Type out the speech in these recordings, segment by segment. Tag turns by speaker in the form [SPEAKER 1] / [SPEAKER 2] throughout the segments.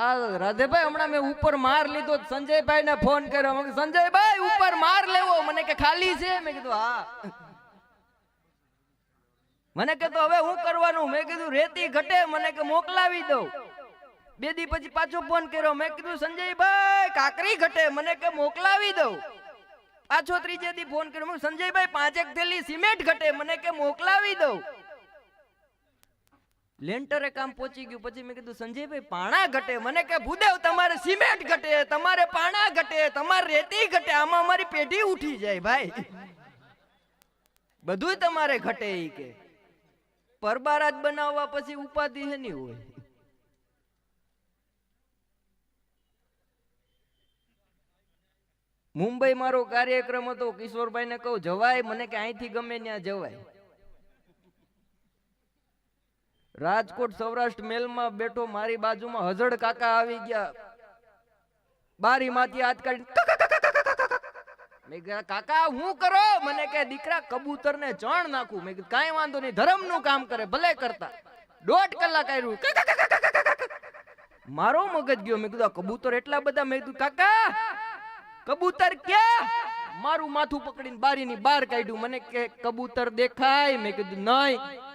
[SPEAKER 1] આ રાધેભાઈ, હમણાં મેં ઉપર માર લીધો સંજયભાઈ ને ફોન કર્યો. સંજયભાઈ, ઉપર માર લેવો. મને કે, ખાલી છે? મેં કીધું, હા. મને કે હવે હું કરવાનું? મેં કીધું, રેતી ઘટે, મને કે, મોકલાવી દઉં. બે દી પછી પાછો ફોન કર્યો. મેં કીધું, સંજયભાઈ, કાકરી ઘટે, મને કે, મોકલાવી દઉં. પાછો ત્રીજે દી ફોન કર્યો. સંજયભાઈ, પાંચેક થેલી સિમેન્ટ ઘટે, મને કે, મોકલાવી દઉં. લેન્ટરે કામ પહોંચી ગયું. પછી મેં કીધું, સંજયભાઈ, પાણા ઘટે. મને કે, ભૂદેવ, તમારે સિમેન્ટ ઘટે, તમારે પાણા ઘટે, તમારે રેતી ઘટે. આમાં અમારી પેઢી ઉઠી જાય ભાઈ. બધું તમારે ઘટે એ કે. પરબારાજ બનાવવા પછી ઉપાધિ નહીં હોય. મુંબઈ મારો કાર્યક્રમ હતો. કિશોરભાઈ ને કહું, જવાય. મને કે, અહીંથી ગમે ત્યાં જવાય. રાજકોટ સૌરાષ્ટ્ર મેલમાં બેઠો મારી બાજુમાં હજડ કાકા આવી ગયા બારી માંથી હાથ કાઢી મેં કીધું કાકા હું કરો મને કે દીકરા કબૂતર ને ચણ નાખું મેં કીધું કાંઈ વાંધો નહીં ધર્મનું કામ કરે ભલે કરતા દોઢ કલાક આવ્યું મારો મગજ ગયો મેં કીધું કબૂતર એટલા બધા મેં કીધું કાકા કબૂતર ક્યાં મારું માથું પકડીને બારીની બહાર કાઢ્યું મને કે કબૂતર દેખાય મેં કીધું નહીં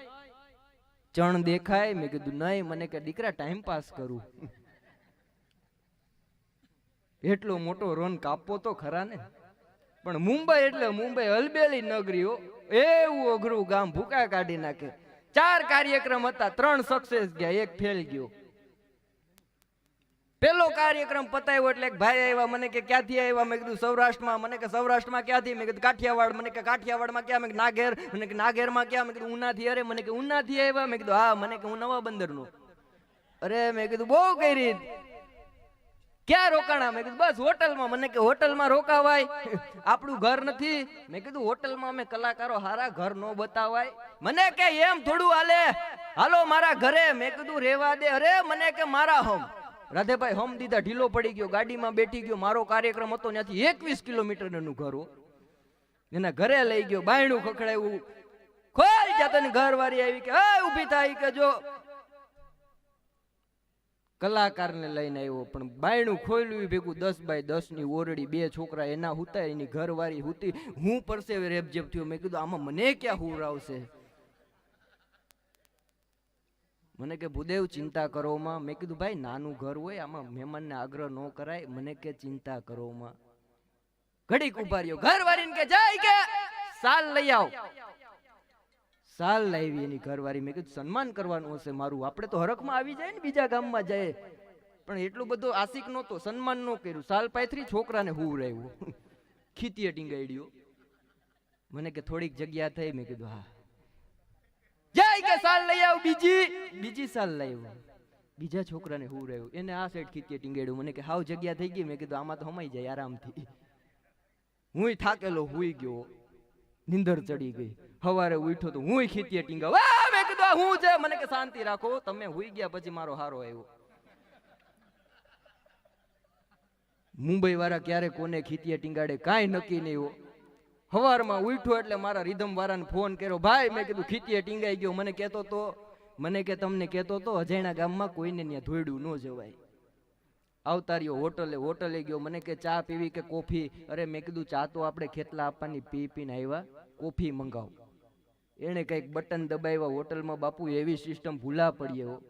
[SPEAKER 1] ચણ દેખાય, મેં કીધું, નહીં, મને કે દીકરા ટાઈમ પાસ કરું. એટલો મોટો રોન કાપવો તો ખરા ને? પણ મુંબઈ એટલે મુંબઈ હલબેલી નગરીઓ, એવું અઘરું ગામ ભૂકા કાઢી નાખે. ચાર કાર્યક્રમ હતા, ત્રણ સક્સેસ ગયા, એક ફેલ ગયો. પેલો કાર્યક્રમ પતાવ્યો એટલે ભાઈ આવ્યા, મને કે ક્યાંથી આવ્યા? મેં કીધું, સૌરાષ્ટ્રમાં. મને કે, સૌરાષ્ટ્રમાં ક્યાંથી? મેં કીધું, કાઠિયાવાડ. મને કે, કાઠિયાવાડમાં ક્યાં? મેં નાગેર. મને કે, નાગેરમાં ક્યાં? મેં કીધું, ઉનાથી. અરે, મને કે, ઉનાથી આવ્યા? મેં કીધું, હા. મને કે, હું નવા બંદરનો. અરે, મેં કીધું, બહુ કરી. ક્યાં રોકાણા? મેં કીધું, બસ હોટલમાં. મને કે, હોટલમાં રોકાવાય. આપણું ઘર નથી. મેં કીધું, હોટલમાં અમે કલાકારો હારા ઘર નો બતાવાય. મને કે, એમ થોડું હાલે. હાલો, મારા ઘરે. મેં કીધું, રેવા દે. અરે, મને કે, મારા હોમ. રાધેભાઈ હમ દીધા ઢીલો પડી ગયો ગાડીમાં બેઠી ગયો મારો કાર્યક્રમ હતો ત્યાંથી એકવીસ કિલોમીટરનું ઘર એના ઘરે લઈ ગયો બાયણું ખખડાયું. ખોલ જાતો ઘર વાળી આવી કે "એ, ઊભી થાય કે જો. કલાકારને લઈને આવ્યો પણ બાયણું ખોલ્યું ભેગું દસ બાય દસની ઓરડી બે છોકરા એના હુતા એની ઘરવાળી હુતી. હું પરસે રેબજેબ થયો મેં કીધું આમાં મને ક્યાં હુર મને કે ભૂદેવ ચિંતા કરો માં. કીધું, ભાઈ, નાનું ઘર હોય, આમાં મહેમાનને આગ્રહ ન કરાય. મને કે, ચિંતા કરો માં. ઘડીક ઊભા રહ્યો. ઘરવાળીને કે, જાય કે, સાલ લઈ આવ. સાલ લાવી એની ઘરવાળી મેં કીધું, સન્માન કરવાનું હશે મારું. આપણે તો હરખમાં આવી જાય ને બીજા ગામમાં જાય પણ એટલું બધું આશિક નહોતો, સન્માન ન કર્યું. સાલ પાથરી, છોકરાને હું રહ્યું ખીતીએ ટીંગાડ્યો મને કે, થોડીક જગ્યા થઈ. મેં કીધું, હા. કે સાલ લઈ આવ બીજી. બીજી સાલ લાવ્યો બીજા છોકરાને હું રહ્યું. એને આ સાઈડ ખીતીએ ટીંગાડ્યું મને કે હાવ જગ્યા થઈ ગઈ. મેં કીધું આમાં તો હમાઈ જાય આરામથી. હુંય થાકેલો હુઈ ગયો. નિંદર ચડી ગઈ. હવારે ઉઠ્યો તો હું ખીતીએ ટીંગા મેં કીધું હું છે? મને કે શાંતિ રાખો. તમે હુઈ ગયા પછી મારો હારો આવ્યો. મુંબઈ વાળા ક્યારે કોને ખીતીએ ટીંગાડે કાંઈ નક્કી નહીં હો. હવારમાં ઉઠ્યો એટલે મારા રિધમ વાળાને ફોન કર્યો, ભાઈ, મેં કીધું ખીતીએ ટીંગાઈ ગયો. મને કહેતો તો, મને કે તમને કહેતો તો અજાયણા ગામમાં કોઈને ત્યાં ધોયડું ન જવાય. આવતા રહ્યો હોટલે હોટલે ગયો. મને કે, ચા પીવી કે કોફી? અરે, મેં કીધું, ચા તો આપણે ખેતલા આપવાની, પી, પીને આવ્યા કોફી મંગાવ. એણે કંઈક બટન દબાવ્યા. હોટલમાં, બાપુ, એવી સિસ્ટમ ભૂલા પડીએ હો.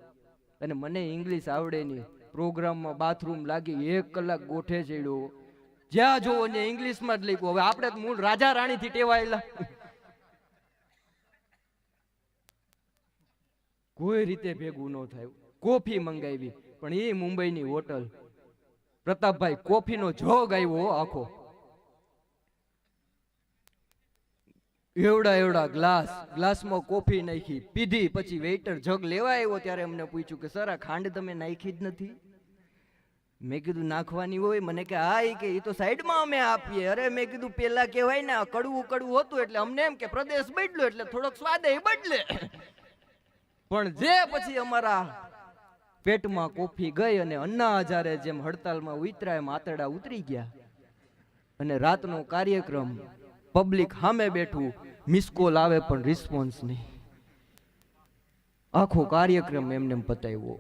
[SPEAKER 1] અને મને ઇંગ્લિશ આવડે નહીં. પ્રોગ્રામમાં બાથરૂમ લાગી એક કલાક ગોઠે ચડ્યો. જ્યાં જોવો ને ઇંગ્લિશમાં જ લખ્યું. હવે આપણે તો મૂળ રાજા રાણીથી ટેવાયેલા. કોઈ રીતે ભેગું ન થાય. કોફી મંગાવી, પણ એ મુંબઈની હોટલ. પ્રતાપભાઈ, કોફીનો જોગ આવ્યો આખો. એવડા એવડા ગ્લાસ, ગ્લાસમાં કોફી નાખી, પીધી, પછી વેઇટર જગ લેવા આવ્યો ત્યારે અમને પૂછ્યું કે, સર, આ ખાંડ તમે નાખી જ નથી? મેં કીધું, નાખવાની હોય? મને કે, હા કે એ તો સાઈડમાં અમે આપીએ. અરે, મેં કીધું, પેલા કહેવાય ને કડવું કડવું હતું એટલે અમને એમ કે પ્રદેશ બદલ્યો એટલે થોડોક સ્વાદ એ બદલે. પણ જે પછી અમારા પેટમાં કોફી ગઈ અને અન્ના હજારે જેમ હડતાલમાં ઉતરા એમ આતરડા ઉતરી ગયા. અને રાતનો કાર્યક્રમ પબ્લિક સામે બેઠું મિસ કોલ આવે પણ રિસ્પોન્સ નહીં. આખો કાર્યક્રમ એમને એમ પતાવ્યો.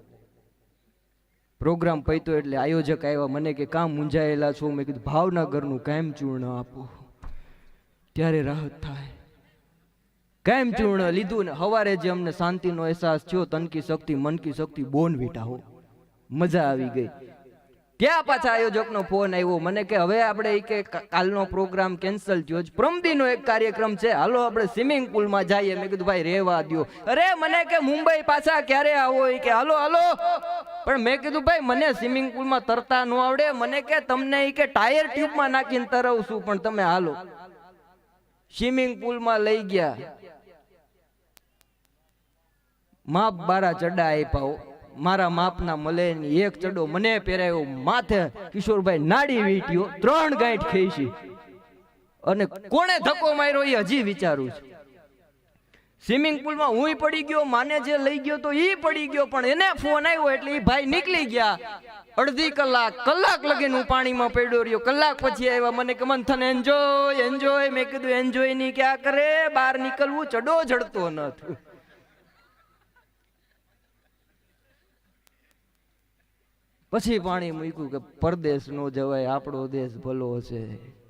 [SPEAKER 1] પ્રોગ્રામ પૈતો એટલે આયોજક આવ્યા, મને કે, કામ મૂંઝાયેલા છો? મેં કીધું, ભાવનગરનું કાયમ ચૂર્ણ આપો? ત્યારે રાહત થાય. કાયમ ચૂર્ણ લીધું ને? હવારે જે અમને શાંતિનો અહેસાસ થયો, તનકી શક્તિ, મનકી શક્તિ, બોન હો. મજા આવી ગઈ. ત્યાં પાછા આયોજકનો ફોન આવ્યો, મને કે, હવે આપણે એ કે કાલનો પ્રોગ્રામ કેન્સલ થયો જ પ્રમદીનો એક કાર્યક્રમ છે. હાલો, આપણે સ્વિમિંગ પુલમાં જઈએ. મેં કીધું, ભાઈ રહેવા દ્યો. અરે, મને કે, મુંબઈ પાછા ક્યારે આવો? એ કે, હાલો હાલો. પણ મેં કીધું, ભાઈ, મને સ્વિમિંગ પુલમાં તરતા ન આવડે. મને કે, તમને એ કે ટાયર ટ્યુબમાં નાખીને તરવશું, પણ તમે હાલો. સ્વિમિંગ પુલમાં લઈ ગયા. માપ બારા ચડા આપ્યા. મારા માપના મળે એક ચડો મને પહેરાયો. માથે કિશોરભાઈ નાડી વીટ્યો. ત્રણ ગાંઠ ખેઈશી અને કોણે ધક્કો માર્યો એ હજી વિચારું છું. સ્વિમિંગ પુલમાં હું પડી ગયો, માને જે લઈ ગયો તો ઈ પડી ગયો, પણ એને ફોન આવ્યો એટલે એ ભાઈ નીકળી ગયા. અડધી કલાક કલાક લગીને હું પાણીમાં પડ્યો રહ્યો. કલાક પછી આવ્યા મને કે, મંથન એન્જોય એન્જોય મેં કીધું એન્જોય નહીં ક્યાં કરે? બહાર નીકળવું ચડો જડતો નથી. પછી પાણી મૂક્યું કે, પરદેશ નો જવાય, આપણો દેશ ભલો છે.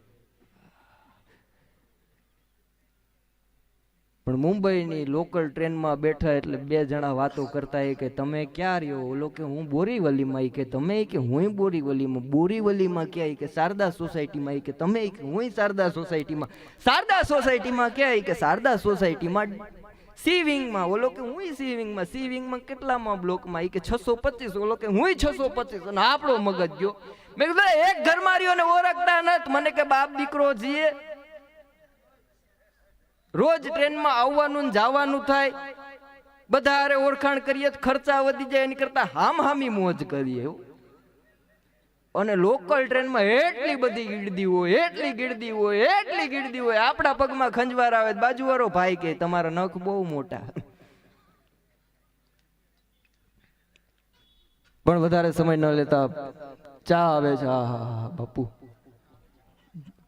[SPEAKER 1] પણ મુંબઈની લોકલ ટ્રેનમાં બેઠા એટલે બે જણા વાતો કરતા એ કે તમે ક્યાં રહ્યો? ઓલો કે હું બોરીવલીમાં. એ કે તમે કે હું બોરીવલીમાં. બોરીવલીમાં ક્યાં? કે શારદા સોસાયટીમાં. એ કે તમે કે હું શારદા સોસાયટીમાં. શારદા સોસાયટીમાં ક્યાં? કે શારદા સોસાયટીમાં. સી વિંગમાં. ઓલો કે હું સી વિંગમાં. સી વિંગમાં કેટલામાં બ્લોકમાં? એ કે છસો પચીસ. ઓલો કે હું છસો પચીસ. અને આપણો મગજ ગયો. મેં કીધું એક ઘરમાં રહ્યો ને ઓળખતા નથી. મને કે બાપ દીકરો જીએ. રોજ ટ્રેનમાં આવવાનું જવાનું થાય બધા હારે ઓળખાણ કરીએ તો ખર્ચા વધી જાય, એની કરતા હામ હામી મોજ કરીએ એવું. અને લોકલ ટ્રેનમાં એટલી બધી ગીડદી હોય, એટલી ગીડદી હોય, એટલી ગીડદી હોય, આપણા પગમાં ખંજવાર આવે બાજુવાળો ભાઈ કે તમારા નખ બહુ મોટા. પણ વધારે સમય ન લેતા ચા આવે છે હા હા હા બાપુ.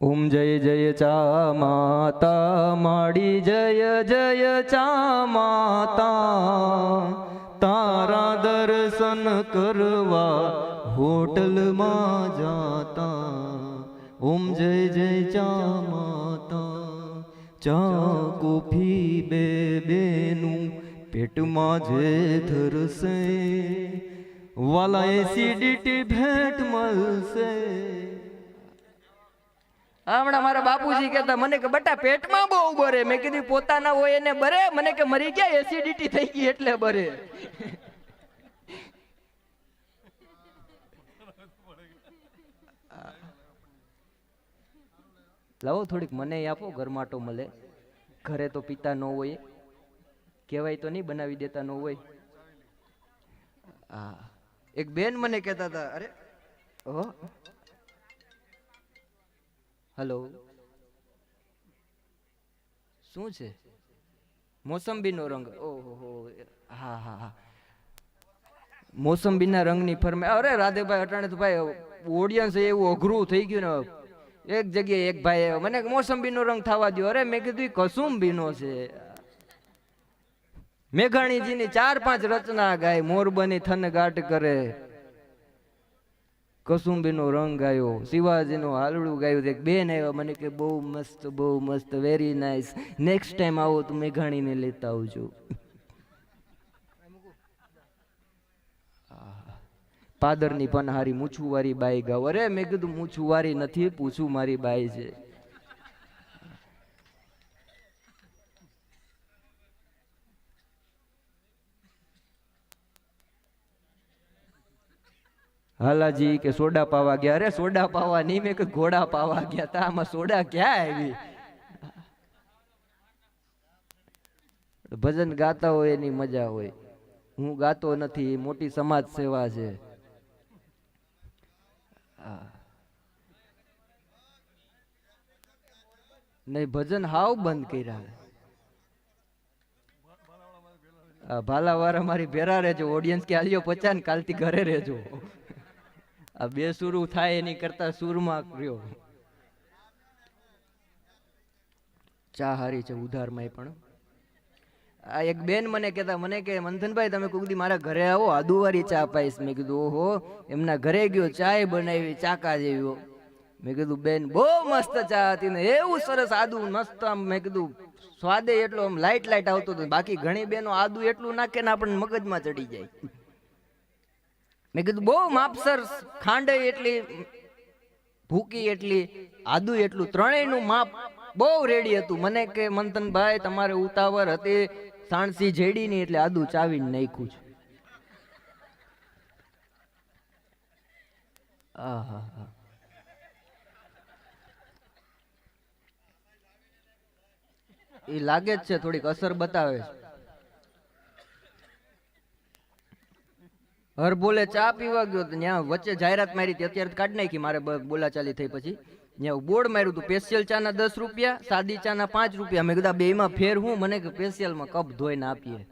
[SPEAKER 1] ઓમ જય જય ચા માતા, માડી જય જય ચા માતા. તારા દર્શન કરવા હોટલમાં જાતા. ઓમ જય જય ચા માતા. ચા કોફી બે બેનું પેટમાં જે ધરશે. વાલા એસિડિટી ભેટ મળશે. હમણાં મારા બાપુજી કહેતા મને કે બટા પેટમાં બહુ બરે. મેં કીધું પોતાના હોય એને બરે મને કે મરી ગયા એસિડિટી થઈ ગઈ એટલે બરે. લાવો થોડીક મને આપો ગરમાટો મળે. ઘરે તો પીતા ન હોય. કહેવાય તો નહીં બનાવી દેતા ન હોય. હા. એક બેન મને કહેતા હતા અરે ઓહો હલો. શું છે? મોસંબીનો રંગ. ઓહો, હા હા હા મોસંબીના રંગની ફરમે, અરે રાધેભાઈ અટાણે તો ભાઈ, ઓડિયન્સ એવું અઘરું થઈ ગયું ને. એક જગ્યાએ એક ભાઈ આવ્યો મને મોસંબીનો રંગ થવા દો અરે મેં કીધું કસુંબીનો છે. મેઘાણીજીની ચાર પાંચ રચના ગાય મોરબની થન ગાટ કરે. કસુંબીનો રંગ ગાયો, શિવાજીનું હાલડું ગાયું એક બેન આવ્યા, મને કે બહુ મસ્ત બહુ મસ્ત વેરી નાઇસ નેક્સ્ટ ટાઈમ આવો તો મેઘાણીને લેતા આવજો. પાદરની પનહારી મૂછુવારી બાઈ ગાવ. અરે મેં કીધું મૂછું વારી નથી, પૂછું મારી બાઈ છે. હાલાજી કે સોડા પાવા ગયા? અરે સોડા પાવા નહીં, મેં કે ઘોડા પાવા ગયા. તા આમાં સોડા ક્યાં આવી? ભજન ગાતા હોય એની મજા હોય. હું ગાતો નથી મોટી સમાજ સેવા છે. નહીં, ભજન હાવ બંધ કર્યા. ભાલાવાળા મારી ભેરા રહેજો ઓડિયન્સ કે આલિયો પચાન કાલથી ઘરે રહેજો. આ બે સુરું થાય એની કરતા સુરમાં રહ્યો. ચા હારી છે ઉધારમાં પણ. આ એક બેન મને કહેતા, મને કે, મંથનભાઈ, તમે કુકદી મારા ઘરે આવો આદુવારી ચા પાઈશ. મેં કીધું, ઓહો, એમના ઘરે ગયો, ચાય બનાવી, ચાકા જેવી. મેં કીધું, બેન, બહુ મસ્ત ચા હતી ને, એવું સરસ આદુ મસ્ત આમ. મેં કીધું, સ્વાદે એટલો આમ લાઈટ લાઈટ આવતો હતો બાકી ઘણી બેનો આદુ એટલું નાખે ને આપણને મગજમાં ચડી જાય. મેં કીધું, બહુ માપસર ખાંડ એટલી, ભૂકી એટલી, આદુ એટલું, ત્રણેયનું માપ બહુ રેડી હતું. મને કે, મંથનભાઈ, તમારે ઉતાવળ હતી, સાણસી જેડી ની એટલે આદુ ચાવીને નાખ્યું છે. ઈ લાગે જ છે થોડીક અસર બતાવે છે. હર બોલે ચા પીવા ગયો તો ત્યાં વચ્ચે જાહેરાત મારી હતી, અત્યારે કાઢી નાખી મારે બોલાચાલી થઈ પછી. ત્યાં બોર્ડ માર્યું હતું સ્પેશિયલ ચાના દસ રૂપિયા, સાદી ચાના પાંચ રૂપિયા. મેં કીધા બે માં ફેર હું, મને કે સ્પેશિયલમાં કપ ધોઈને આપીએ.